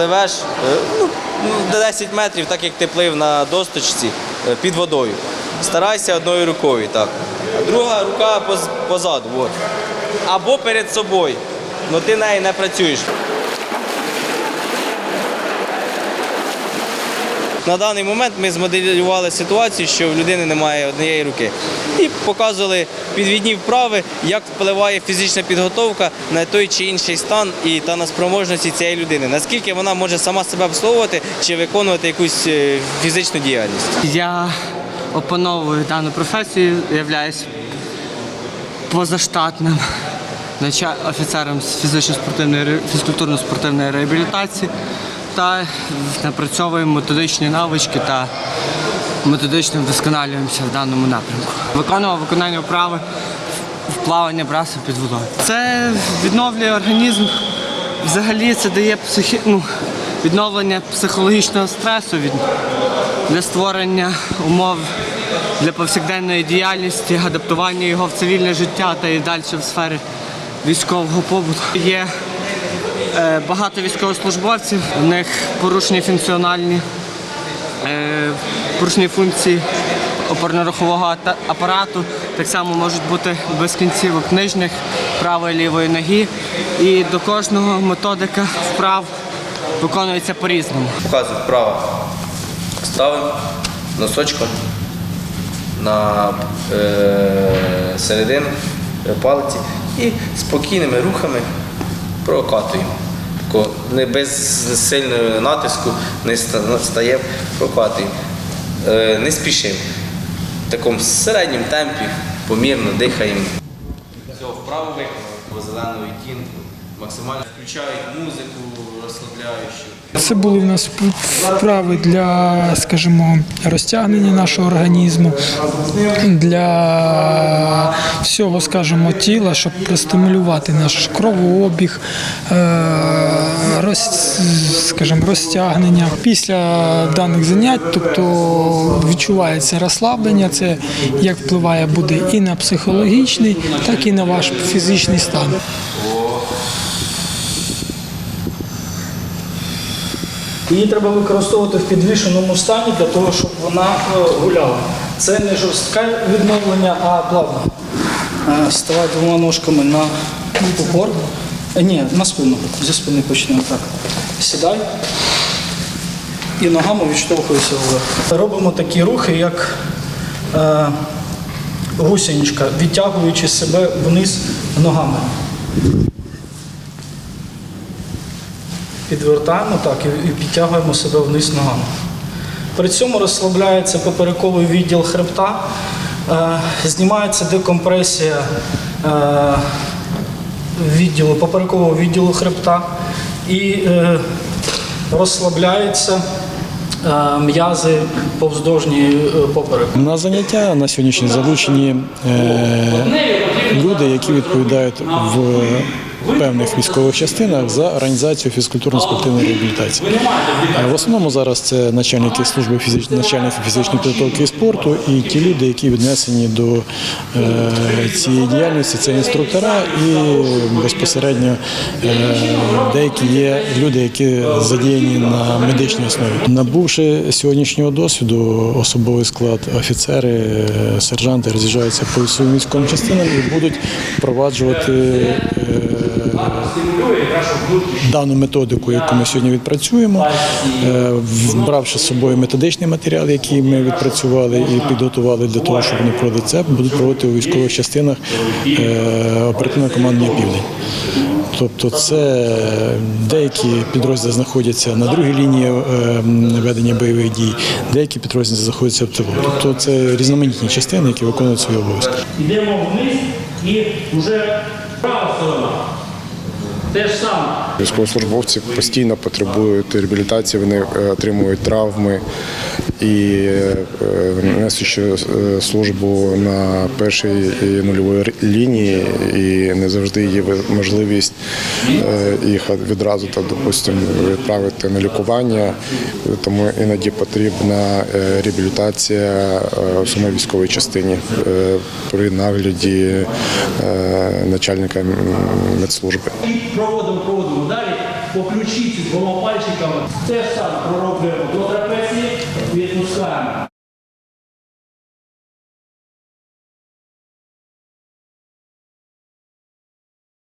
пливеш е, ну, ну, 10 метрів, так як ти плив на досточці е, під водою. Старайся одною рукою, так. Друга рука позаду. От. Або перед собою. але ти нею не працюєш. На даний момент ми змоделювали ситуацію, що в людини немає однієї руки. І показували підвідні вправи, як впливає фізична підготовка на той чи інший стан і та на спроможності цієї людини. Наскільки вона може сама себе обслуговувати чи виконувати якусь е, фізичну діяльність. Я опановую дану професію, являюсь позаштатним офіцером з фізично-спортивної фізкультурно-спортивної реабілітації та напрацьовуємо методичні навички та методично вдосконалюємося в даному напрямку. Виконував виконання вправи в плавання браси під водою. Це відновлює організм. Взагалі це дає психі... ну, відновлення психологічного стресу від... для створення умов для повсякденної діяльності, адаптування його в цивільне життя та і далі в сфері військового побуту. Є багато військовослужбовців, у них порушені функціональні е, порушені функції опорно-рухового апарату. Так само можуть бути без кінцівок нижніх, правої лівої ноги. І до кожного методика вправ виконується по-різному. Показую вправо. Ставимо носочком на е, середину е, палиці і спокійними рухами прокатуємо. Не без сильного натиску не стає стаємо, прокатуємо. Е, не спішимо. В такому середньому темпі, помірно дихаємо. Цього вправо виконали по зеленому відтінку. Максимально включають музику розслабляючу. Це були в нас вправи для, скажімо, розтягнення нашого організму, для всього, скажімо, тіла, щоб простимулювати наш кровообіг, е, роз, скажімо, розтягнення. Після даних занять, тобто відчувається розслаблення, це як впливає буде і на психологічний, так і на ваш фізичний стан. Її треба використовувати в підвішеному стані для того, щоб вона е, гуляла. Це не жорстке відновлення, а плавне. Е, Ставай двома ножками на упор. Е, Ні, на спину. Зі спини почнемо так. Сідай і ногами відштовхуйся вверх. Робимо такі рухи, як е, гусеничка, відтягуючи себе вниз ногами. Підвертаємо так і, підтягуємо себе вниз ногами. При цьому розслабляється поперековий відділ хребта, е, знімається декомпресія е, відділу, поперекового відділу хребта і е, розслабляються м'язи повздовжній е, попереку. На заняття на сьогоднішній залучені люди, які відповідають в певних військових частинах за організацію фізкультурно-спортивної реабілітації. Е, В основному зараз це начальники служби фізич... начальники фізичної підготовки і спорту і ті люди, які віднесені до е, цієї діяльності, це інструктора і безпосередньо е, деякі є люди, які задіяні на медичній основі. Набувши сьогоднішнього досвіду, особовий склад, офіцери, сержанти роз'їжджаються по своїм військовим частинам і будуть впроваджувати дану методику, яку ми сьогодні відпрацюємо, е, вбравши з собою методичний матеріал, який ми відпрацювали і підготували для того, щоб вони проводити це, будуть проводити у військових частинах е, оперативне командування Південь. Тобто це деякі підрозділи знаходяться на другій лінії е, ведення бойових дій, деякі підрозділи знаходяться в тилу. Тобто це різноманітні частини, які виконують свої обов'язки. Йдемо вниз і вже права сторона. Те ж саме. Військовослужбовці постійно потребують реабілітації, вони е, отримують травми і е, несучи е, службу на першій нульовій лінії, і не завжди є можливість е, їх відразу та, допустимо, відправити на лікування, тому іноді потрібна е, реабілітація е, в самій військовій частині е, при нагляді е, начальника медслужби. Проводимо, проводимо далі. по ключиці двома пальчиками. Те саме пророблюємо